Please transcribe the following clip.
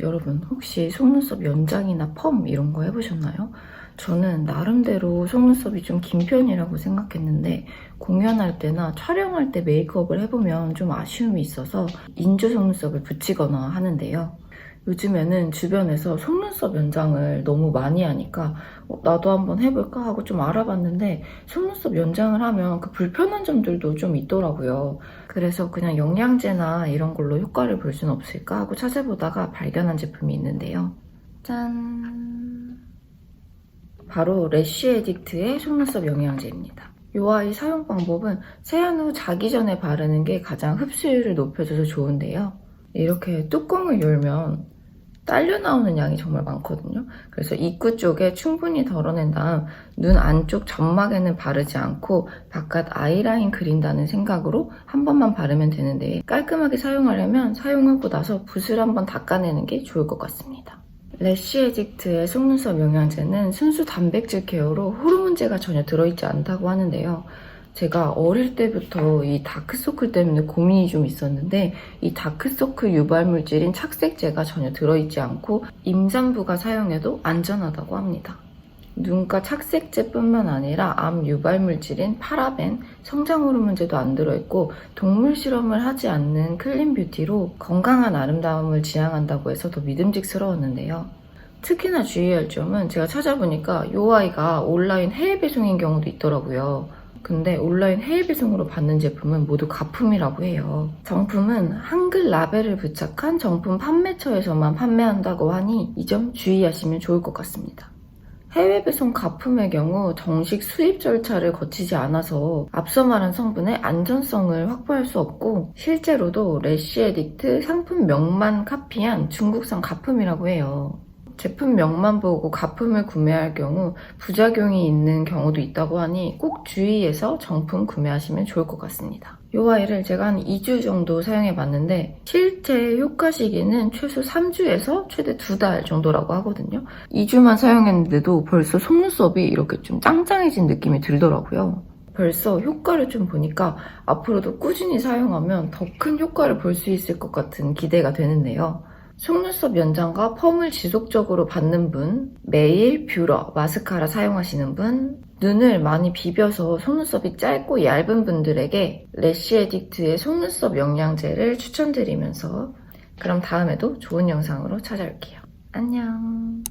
여러분 혹시 속눈썹 연장이나 펌 이런 거 해보셨나요? 저는 나름대로 속눈썹이 좀 긴 편이라고 생각했는데 공연할 때나 촬영할 때 메이크업을 해보면 좀 아쉬움이 있어서 인조 속눈썹을 붙이거나 하는데요. 요즘에는 주변에서 속눈썹 연장을 너무 많이 하니까 어, 나도 한번 해볼까 하고 좀 알아봤는데 속눈썹 연장을 하면 그 불편한 점들도 좀 있더라고요. 그래서 그냥 영양제나 이런 걸로 효과를 볼 수는 없을까 하고 찾아보다가 발견한 제품이 있는데요. 짠! 바로 래쉬 에딕트의 속눈썹 영양제입니다. 이 아이 사용 방법은 세안 후 자기 전에 바르는 게 가장 흡수율을 높여줘서 좋은데요. 이렇게 뚜껑을 열면 딸려 나오는 양이 정말 많거든요. 그래서 입구 쪽에 충분히 덜어낸 다음 눈 안쪽 점막에는 바르지 않고 바깥 아이라인 그린다는 생각으로 한 번만 바르면 되는데 깔끔하게 사용하려면 사용하고 나서 붓을 한번 닦아내는 게 좋을 것 같습니다. 래쉬 에딕트의 속눈썹 영양제는 순수 단백질 케어로 호르몬제가 전혀 들어있지 않다고 하는데요. 제가 어릴 때부터 이 다크서클 때문에 고민이 좀 있었는데 이 다크서클 유발 물질인 착색제가 전혀 들어있지 않고 임산부가 사용해도 안전하다고 합니다. 눈가 착색제뿐만 아니라 암 유발 물질인 파라벤, 성장 호르몬제도 안 들어있고 동물 실험을 하지 않는 클린 뷰티로 건강한 아름다움을 지향한다고 해서 더 믿음직스러웠는데요. 특히나 주의할 점은 제가 찾아보니까 이 아이가 온라인 해외 배송인 경우도 있더라고요. 근데 온라인 해외 배송으로 받는 제품은 모두 가품이라고 해요. 정품은 한글 라벨을 부착한 정품 판매처에서만 판매한다고 하니 이 점 주의하시면 좋을 것 같습니다. 해외 배송 가품의 경우 정식 수입 절차를 거치지 않아서 앞서 말한 성분의 안전성을 확보할 수 없고 실제로도 래쉬 에딕트 상품명만 카피한 중국산 가품이라고 해요. 제품명만 보고 가품을 구매할 경우 부작용이 있는 경우도 있다고 하니 꼭 주의해서 정품 구매하시면 좋을 것 같습니다. 이 아이를 제가 한 2주 정도 사용해 봤는데 실제 효과 시기는 최소 3주에서 최대 2달 정도라고 하거든요. 2주만 사용했는데도 벌써 속눈썹이 이렇게 좀 짱짱해진 느낌이 들더라고요. 벌써 효과를 좀 보니까 앞으로도 꾸준히 사용하면 더 큰 효과를 볼 수 있을 것 같은 기대가 되는데요. 속눈썹 연장과 펌을 지속적으로 받는 분, 매일 뷰러, 마스카라 사용하시는 분, 눈을 많이 비벼서 속눈썹이 짧고 얇은 분들에게 래쉬 에딕트의 속눈썹 영양제를 추천드리면서 그럼 다음에도 좋은 영상으로 찾아올게요. 안녕.